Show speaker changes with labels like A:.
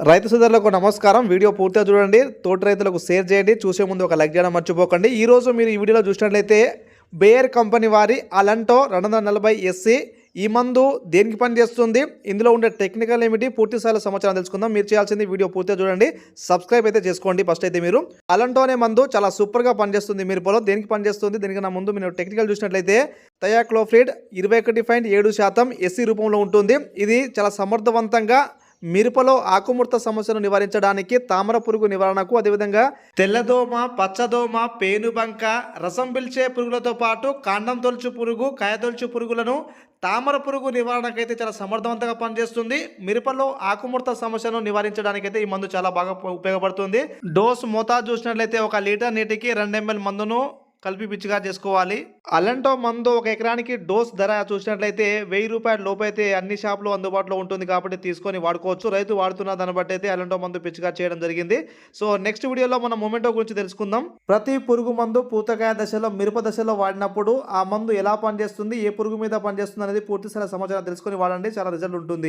A: రైతు సోదరులకు నమస్కారం. వీడియో పూర్తిగా చూడండి. తోటి రైతులకు షేర్ చేయండి. చూసే ముందు ఒక లైక్ చేయడం మర్చిపోకండి. ఈ రోజు మీరు ఈ వీడియోలో చూసినట్లయితే బేయర్ కంపెనీ వారి అలంటో రెండు వందల నలభై ఎస్సీ ఈ మందు దేనికి పనిచేస్తుంది? ఇందులో ఉండే టెక్నికల్ ఏమిటి? పూర్తి స్థాయిలో సమాచారం తెలుసుకుందాం. మీరు చేయాల్సింది వీడియో పూర్తిగా చూడండి. సబ్స్క్రైబ్ అయితే చేసుకోండి ఫస్ట్ అయితే మీరు. అలంటో అనే మందు చాలా సూపర్గా పనిచేస్తుంది. మీరు పొలం దేనికి పనిచేస్తుంది? దీనికి నా ముందు మీరు టెక్నికల్ చూసినట్లయితే థయాక్లోఫ్రిడ్ ఇరవై ఒకటి పాయింట్ ఏడు శాతం ఎస్సీ రూపంలో ఉంటుంది. ఇది చాలా సమర్థవంతంగా మిరపలో ఆకుముడత సమస్యను నివారించడానికి తామర పురుగు నివారణకు అదేవిధంగా తెల్లదోమ పచ్చదోమ పేనుబంక రసం పిలిచే పురుగులతో పాటు కాండం తొలుచు పురుగు కాయతొలుచు పురుగులను తామర పురుగు నివారణకైతే చాలా సమర్థవంతంగా పనిచేస్తుంది. మిరపలో ఆకుముడత సమస్యను నివారించడానికైతే ఈ మందు చాలా బాగా ఉపయోగపడుతుంది. డోస్ మోతాదు చూసినట్లయితే ఒక లీటర్ నీటికి రెండు ఎంఎల్ మందును కలిపి పిచ్చిగా చేసుకోవాలి. అలంటో మందు ఒక ఎకరానికి డోస్ ధర చూసినట్లయితే వెయ్యి రూపాయల లోపైతే అన్ని షాపులు అందుబాటులో ఉంటుంది కాబట్టి తీసుకొని వాడుకోవచ్చు. రైతు వాడుతున్న దాన్ని బట్టి అయితే అలంటో మందు పిచ్చిగా చేయడం జరిగింది. సో నెక్స్ట్ వీడియోలో మనం మొమెంటో గురించి తెలుసుకుందాం. ప్రతి పురుగు మందు పూతకాయ దశలో మిరప దశలో వాడినప్పుడు ఆ మందు ఎలా పనిచేస్తుంది ఏ పురుగు మీద పనిచేస్తుంది అనేది పూర్తి సమాచారం తెలుసుకొని వాడండి. చాలా రిజల్ట్ ఉంటుంది.